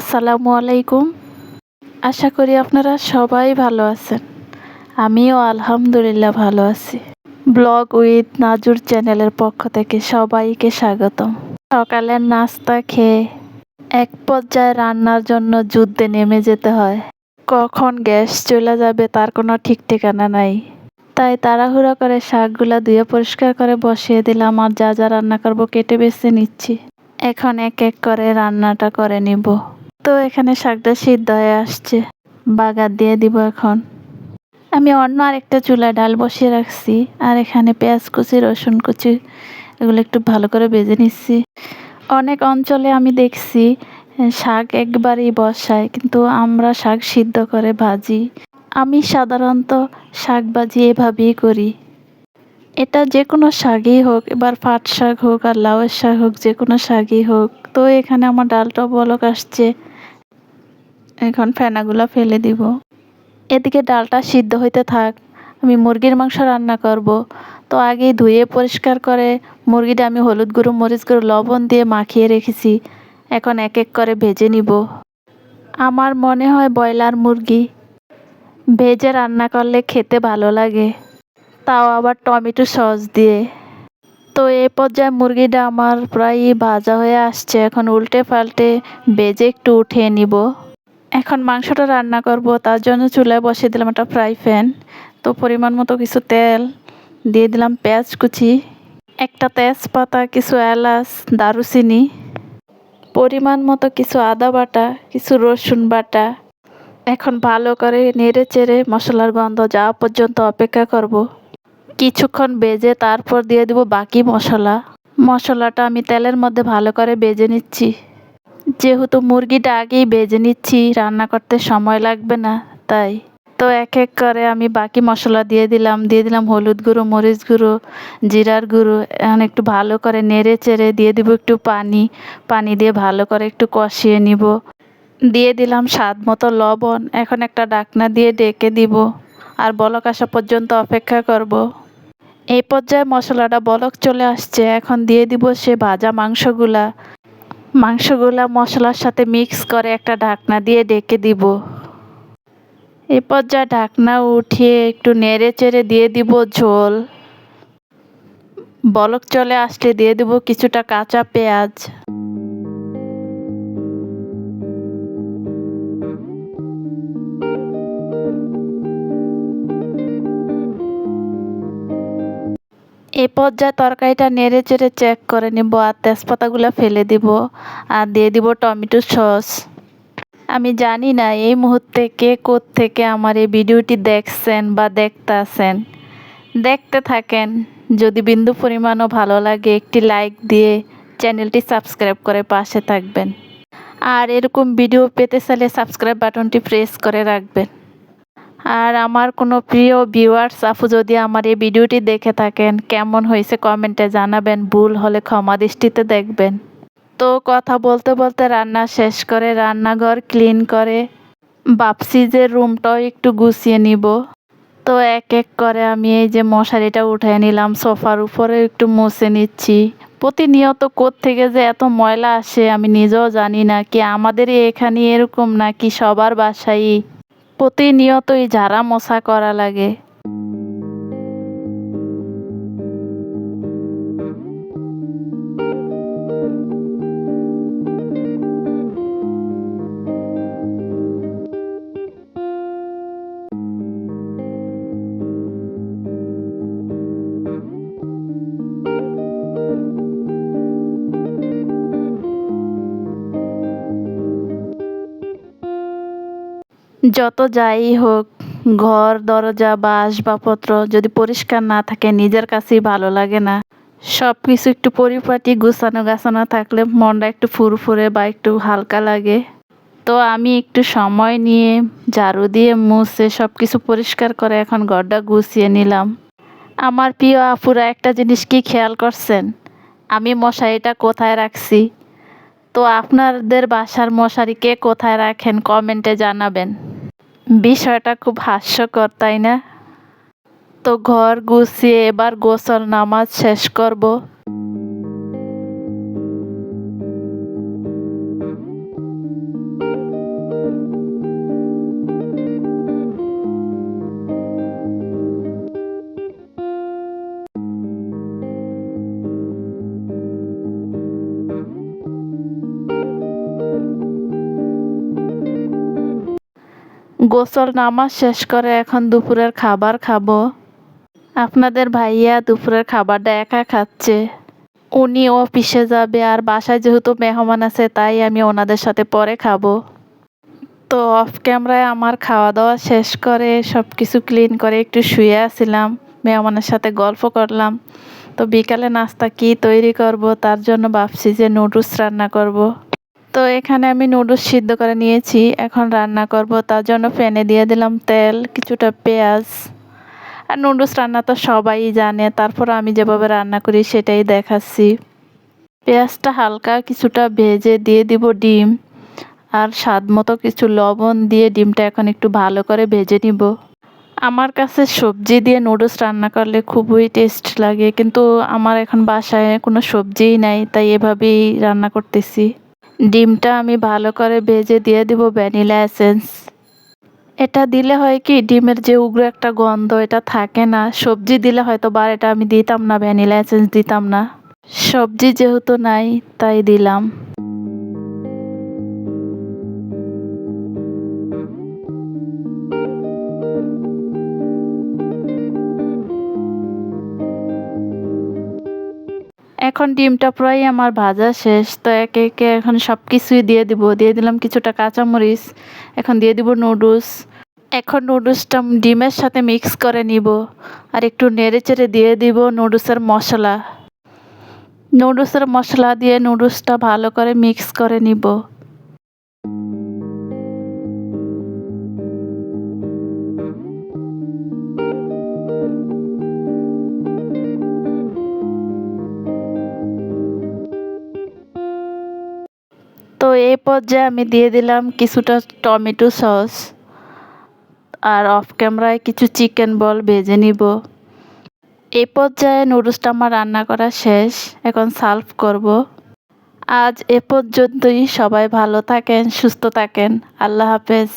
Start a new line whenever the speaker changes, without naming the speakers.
আসসালামু আলাইকুম। আশা করি আপনারা সবাই ভালো আছেন। আমিও আলহামদুলিল্লাহ ভালো আছি। ব্লগ উইথ নাজুর চ্যানেলের পক্ষ থেকে সবাইকে স্বাগতম। সকালের নাস্তা খেয়ে এক পর্যায়ে রান্নার জন্য যুদ্ধে নেমে যেতে হয়। কখন গ্যাস চলে যাবে তার কোনো ঠিক ঠিকানা নাই। তাই তাড়াহুড়ো করে শাকগুলা ধুয়ে পরিষ্কার করে বসিয়ে দিলাম আর যা যা রান্না করব কেটে বেছে নিচ্ছি। এখন এক এক করে রান্নাটা করে নিব। তো এখানে শাকটা সিদ্ধ হয়ে আসছে। বাগার দিয়ে দিব এখন। আমি অন্য আরেকটা চুলায় ডাল বসিয়ে রাখছি। আর এখানে পেঁয়াজ কুচি, রসুন কুচি, এগুলো একটু ভালো করে বেজে নিচ্ছি। অনেক অঞ্চলে আমি দেখছি শাক একবারই বসায়, কিন্তু আমরা শাক সিদ্ধ করে ভাজি। আমি সাধারণত শাক ভাজি এভাবেই করি। এটা যে কোনো শাকই হোক, এবার পাট শাক হোক আর লাউয়ের শাক হোক যে কোনো শাকই হোক। তো এখানে আমার ডালটা বলক আসছে। এখন ফেনাগুলো ফেলে দিব। এদিকে ডালটা সিদ্ধ হইতে থাক। আমি মুরগির মাংস রান্না করব। তো আগে ধুয়ে পরিষ্কার করে মুরগিটা আমি হলুদ গুঁড়ো, মরিচ গুঁড়ো, লবণ দিয়ে মাখিয়ে রেখেছি। এখন এক এক করে ভেজে নিব। আমার মনে হয় ব্রয়লার মুরগি ভেজে রান্না করলে খেতে ভালো লাগে। তাও আবার টমেটো সস দিয়ে। তো এই পর্যায়ে মুরগিটা আমার প্রায় ভাজা হয়ে আসছে। এখন উল্টে পাল্টে বেজে একটু উঠিয়ে নিব। এখন মাংসটা রান্না করব, তার জন্য চুলায় বসিয়ে দিলাম একটা ফ্রাই প্যান তো পরিমাণ মতো কিছু তেল, দিয়ে দিলাম পেঁয়াজ কুচি, একটা তেজপাতা, কিছু এলাচ, দারুচিনি, পরিমাণ মতো কিছু আদা বাটা, কিছু রসুন বাটা। এখন ভালো করে নেড়ে চেড়ে মশলার গন্ধ যাওয়া পর্যন্ত অপেক্ষা করব। কিছুক্ষণ বেজে তারপর দিয়ে দেব বাকি মশলা। মশলাটা আমি তেলের মধ্যে ভালো করে বেজে নিচ্ছি। যেহেতু মুরগিটা আগেই বেজে নিচ্ছি, রান্না করতে সময় লাগবে না, তাই। তো এক এক করে আমি বাকি মশলা দিয়ে দিলাম দিয়ে দিলাম হলুদ গুঁড়ো, মরিচ গুঁড়ো, জিরার গুঁড়ো, এখন একটু ভালো করে নেড়ে চেড়ে দিয়ে দিব একটু পানি পানি দিয়ে ভালো করে একটু কষিয়ে নিব। দিয়ে দিলাম স্বাদ মতো লবণ, এখন একটা ডাকনা দিয়ে ডেকে দিব, আর বলক আসা পর্যন্ত অপেক্ষা করব। এই পর্যায়ে মশলাটা বলক চলে আসছে, এখন দিয়ে দিব সে ভাজা মাংসগুলা। মাংসগুলা মশলার সাথে মিক্স করে একটা ঢাকনা দিয়ে ডেকে দিব। এরপর পর্যায়ে ঢাকনা উঠিয়ে একটু নেড়ে চেড়ে দিয়ে দিব ঝোল। বলক চলে আসলে দিয়ে দিব কিছুটা কাঁচা পেঁয়াজ। এই পর্যায়ে তরকারিটা নেড়ে চেড়ে চেক করে নিব আর তেজপাতাগুলো ফেলে দিব আর দিয়ে দিব টমেটো সস। আমি জানি না এই মুহূর্তে কে থেকে আমার এই ভিডিওটি দেখছেন বা দেখতেছেন দেখতে থাকেন। যদি বিন্দু পরিমাণও ভালো লাগে একটি লাইক দিয়ে চ্যানেলটি সাবস্ক্রাইব করে পাশে থাকবেন। আর এরকম ভিডিও পেতে চাইলে সাবস্ক্রাইব বাটনটি প্রেস করে রাখবেন। আর আমার কোনো প্রিয় ভিউয়ার্স আপু যদি আমার এই ভিডিওটি দেখে থাকেন, কেমন হয়েছে কমেন্টে জানাবেন, ভুল হলে ক্ষমা দৃষ্টিতে দেখবেন। তো কথা বলতে বলতে রান্না শেষ করে রান্নাঘর ক্লিন করে বাপসি যে রুমটাও একটু গুছিয়ে নিব। তো এক এক করে আমি এই যে মশারিটা উঠে নিলাম, সোফার উপরে একটু মুছে নিচ্ছি। প্রতিনিয়ত কোথ থেকে যে এত ময়লা আসে আমি নিজেও জানি না, কি আমাদের এখানে এরকম নাকি সবার বাসায় প্রতিনিয়তই ঝাড়া মশা করা লাগে। যত যাই হোক, ঘর, দরজা বা আসবাবপত্র যদি পরিষ্কার না থাকে, নিজের কাছেই ভালো লাগে না। সব কিছু একটু পরিপাটি, গুছানো গাছানো থাকলে মনটা একটু ফুরফুরে বা একটু হালকা লাগে। তো আমি একটু সময় নিয়ে ঝাড়ু দিয়ে মুছে সব কিছু পরিষ্কার করে এখন ঘরটা গুছিয়ে নিলাম। আমার প্রিয় আপুরা, একটা জিনিস কি খেয়াল করছেন? আমি মশারিটা কোথায় রাখছি? তো আপনাদের বাসার মশারি কে কোথায় রাখেন কমেন্টে জানাবেন। বিষয়টা খুব হাস্যকর তাই না? তো ঘর গুছিয়ে এবার গোসল নামাজ শেষ করব। গোসল নামাজ শেষ করে এখন দুপুরের খাবার খাব। আপনাদের ভাইয়া দুপুরের খাবারটা একা খাচ্ছে। উনি অফিসে যাবে আর বাসায় যেহেতু মেহমান আছে, তাই আমি ওনাদের সাথে পরে খাব। তো অফ ক্যামেরায় আমার খাওয়া দাওয়া শেষ করে সব কিছু ক্লিন করে একটু শুয়ে আসছিলাম মেহমানের সাথে গল্প করলাম। তো বিকালে নাস্তা কি তৈরি করব, তার জন্য ভাবছি যে নুডলস রান্না করব। তো এখানে আমি নুডলস সিদ্ধ করে নিয়েছি। এখন রান্না করব, তার জন্য প্যানে দিয়ে দিলাম তেল, কিছুটা পেঁয়াজ। আর নুডলস রান্না তো সবাই জানে, তারপর আমি যেভাবে রান্না করি সেটাই দেখাচ্ছি। পেঁয়াজটা হালকা কিছুটা ভেজে দিয়ে দিব ডিম। আর স্বাদ মতো কিছু লবণ দিয়ে ডিমটা এখন একটু ভালো করে ভেজে নিব। আমার কাছে সবজি দিয়ে নুডলস রান্না করলে খুবই টেস্ট লাগে, কিন্তু আমার এখন বাসায় কোনো সবজিই নাই, তাই এভাবেই রান্না করতেছি। ডিমটা আমি ভালো করে ভেজে দিয়ে দিব ভ্যানিলা এসেন্স। এটা দিলে হয় কি, ডিমের যে উগ্র একটা গন্ধ, এটা থাকে না। সবজি দিলে হয়তো বার এটা আমি দিতাম না, ভ্যানিলা এসেন্স দিতাম না। সবজি যেহেতু নাই, তাই দিলাম। এখন ডিমটা প্রায় আমার ভাজা শেষ। তো একে একে এখন সব কিছুই দিয়ে দিব। দিয়ে দিলাম কিছুটা কাঁচামরিচ, এখন দিয়ে দিব নুডলস। এখন নুডলসটা ডিমের সাথে মিক্স করে নিব আর একটু নেড়ে চেড়ে দিয়ে দিব নুডলসের মশলা। নুডলসের মশলা দিয়ে নুডলসটা ভালো করে মিক্স করে নিব। এই পর্যায়ে আমি দিয়ে দিলাম কিছুটা টমেটো সস আর অফ ক্যামেরায় কিছু চিকেন বল ভেজে নিব। এই পর্যায়ে নুডলসটা আমার রান্না করা শেষ। এখন সার্ভ করব। আজ এ পর্যন্তই। সবাই ভালো থাকেন, সুস্থ থাকেন। আল্লাহ হাফেজ।